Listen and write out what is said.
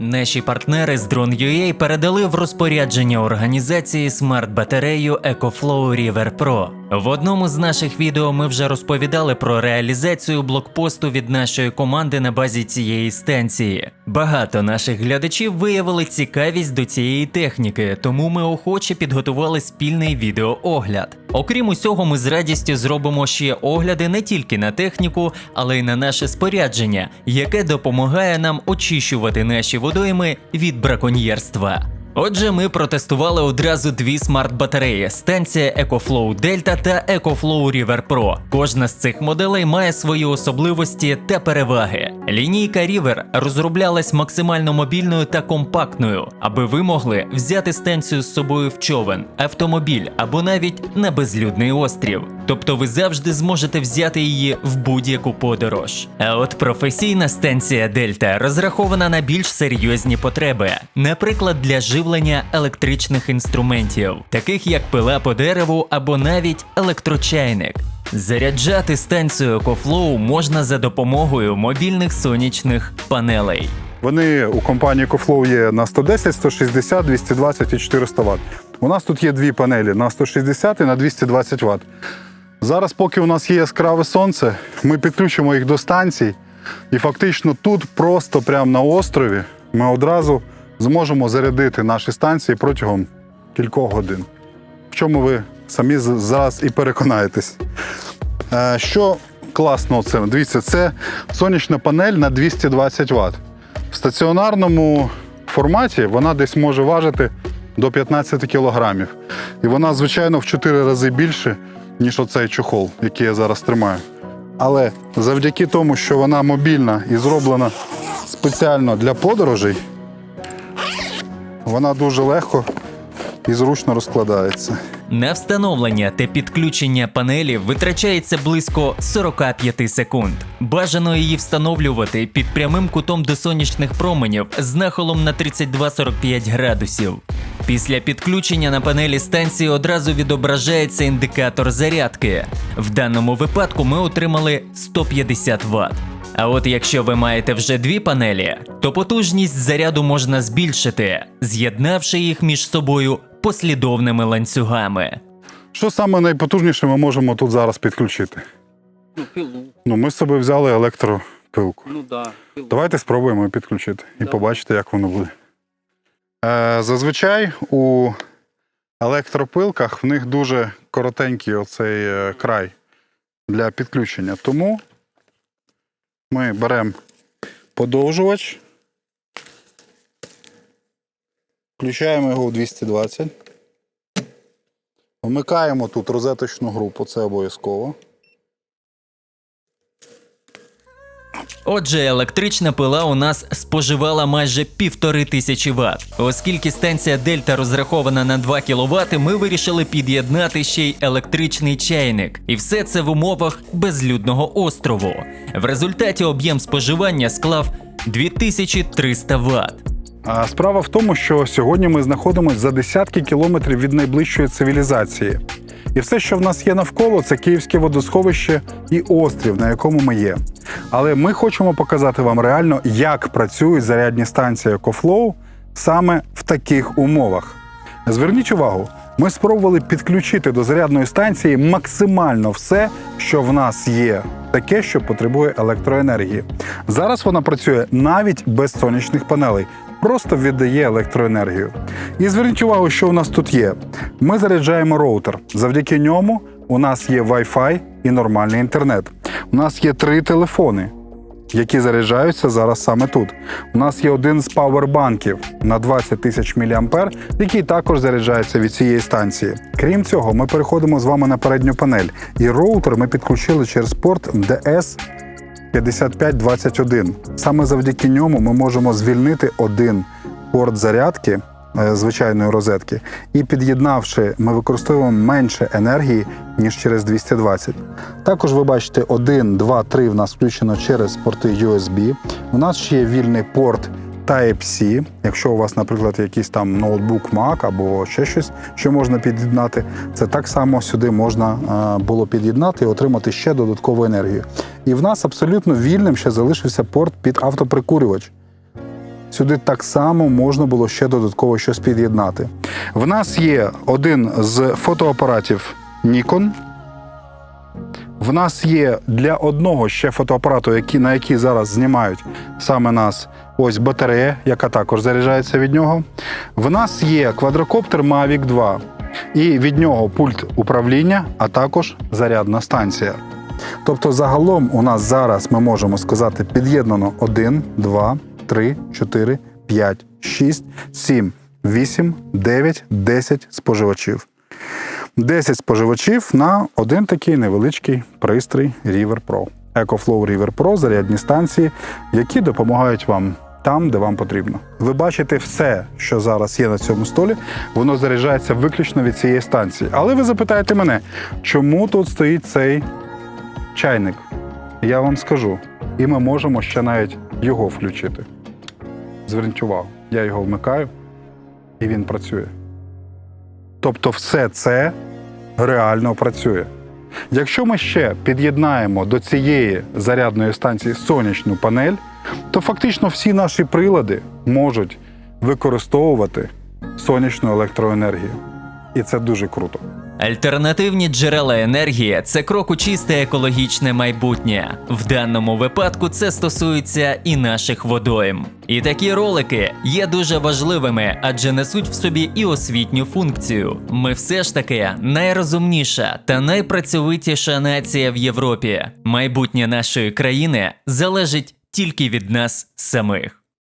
Наші партнери з Drone.ua передали в розпорядження організації смарт-батарею EcoFlow River Pro. В одному з наших відео ми вже розповідали про реалізацію блокпосту від нашої команди на базі цієї станції. Багато наших глядачів виявили цікавість до цієї техніки, тому ми охоче підготували спільний відеоогляд. Окрім усього, ми з радістю зробимо ще огляди не тільки на техніку, але й на наше спорядження, яке допомагає нам очищувати наші водойми від браконьєрства. Отже, ми протестували одразу дві смарт-батареї: станція EcoFlow Delta та EcoFlow River Pro. Кожна з цих моделей має свої особливості та переваги. Лінійка River розроблялась максимально мобільною та компактною, аби ви могли взяти станцію з собою в човен, автомобіль або навіть на безлюдний острів. Тобто ви завжди зможете взяти її в будь-яку подорож. А от професійна станція Дельта розрахована на більш серйозні потреби, наприклад, для живлення електричних інструментів, таких як пила по дереву або навіть електрочайник. Заряджати станцію EcoFlow можна за допомогою мобільних сонячних панелей. Вони у компанії EcoFlow є на 110, 160, 220 і 400 Вт. У нас тут є дві панелі на 160 і на 220 Вт. Зараз, поки у нас є яскраве сонце, ми підключимо їх до станцій, і фактично тут, просто прямо на острові, ми одразу зможемо зарядити наші станції протягом кількох годин. В чому ви самі зараз і переконаєтесь. Е, Що класно це? Дивіться, це сонячна панель на 220 Вт. В стаціонарному форматі вона десь може важити до 15 кілограмів. І вона, звичайно, в 4 рази більше, ніж оцей чохол, який я зараз тримаю. Але завдяки тому, що вона мобільна і зроблена спеціально для подорожей, вона дуже легко і зручно розкладається. На встановлення та підключення панелі витрачається близько 45 секунд. Бажано її встановлювати під прямим кутом до сонячних променів з нахилом на 32-45 градусів. Після підключення на панелі станції одразу відображається індикатор зарядки. В даному випадку ми отримали 150 Вт. А от якщо ви маєте вже дві панелі, то потужність заряду можна збільшити, з'єднавши їх між собою послідовними ланцюгами. Що саме найпотужніше ми можемо тут зараз підключити? Ну, пилу. Ну, ми з собою взяли електропилку. Ну да. Пилу. Давайте спробуємо її підключити і Да. побачите, як воно буде. Е, зазвичай у електропилках в них дуже коротенький оцей е, край для підключення. Тому ми беремо подовжувач, включаємо його у 220. Вмикаємо тут розеточну групу, це обов'язково. Отже, електрична пила у нас споживала майже півтори тисячі Вт. Оскільки станція Дельта розрахована на 2 кВт, ми вирішили під'єднати ще й електричний чайник. І все це в умовах безлюдного острову. В результаті об'єм споживання склав 2300 Вт. Справа в тому, що сьогодні ми знаходимося за десятки кілометрів від найближчої цивілізації. І все, що в нас є навколо, це Київське водосховище і острів, на якому ми є. Але ми хочемо показати вам реально, як працюють зарядні станції EcoFlow саме в таких умовах. Зверніть увагу, ми спробували підключити до зарядної станції максимально все, що в нас є, таке, що потребує електроенергії. Зараз вона працює навіть без сонячних панелей, просто віддає електроенергію. І зверніть увагу, що у нас тут є. Ми заряджаємо роутер. Завдяки ньому у нас є Wi-Fi і нормальний інтернет. У нас є три телефони які заряджаються зараз саме тут. У нас є один з павербанків на 20 тисяч мА, який також заряджається від цієї станції. Крім цього, ми переходимо з вами на передню панель, і роутер ми підключили через порт DS 5521. Саме завдяки ньому ми можемо звільнити один порт зарядки. е, Звичайної розетки, і під'єднавши, ми використовуємо менше енергії, ніж через 220. Також ви бачите 1, 2, 3 в нас включено через порти USB. У нас ще є вільний порт Type-C. Якщо у вас, наприклад, якийсь там ноутбук Mac або ще щось, що можна під'єднати, це так само сюди можна е, було під'єднати і отримати ще додаткову енергію. І в нас абсолютно вільним ще залишився порт під автоприкурювач. сюди так само можна було ще додатково щось під'єднати. В нас є один з фотоапаратів Nikon. В нас є для одного ще фотоапарату, на який зараз знімають саме нас, ось батарея, яка також заряджається від нього. В нас є квадрокоптер Mavic 2, і від нього пульт управління, а також зарядна станція. Тобто, загалом у нас зараз ми можемо сказати під'єднано 1, 2, 3, 4, 5, 6, 7, 8, 9, 10 споживачів. 10 споживачів на один такий невеличкий пристрій River Pro. EcoFlow River Pro зарядні станції, які допомагають вам там, де вам потрібно. Ви бачите все, що зараз є на цьому столі, воно заряджається виключно від цієї станції. Але ви запитаєте мене, чому тут стоїть цей чайник? Я вам скажу. І ми можемо ще навіть його включити. Зверніть увагу, я його вмикаю, і він працює. Тобто, все це реально працює. Якщо ми ще під'єднаємо до цієї зарядної станції сонячну панель, то фактично всі наші прилади можуть використовувати сонячну електроенергію. І це дуже круто. Альтернативні джерела енергії це крок у чисте екологічне майбутнє. В даному випадку це стосується і наших водойм. І такі ролики є дуже важливими, адже несуть в собі і освітню функцію. Ми все ж таки найрозумніша та найпрацьовитіша нація в Європі. Майбутнє нашої країни залежить тільки від нас самих.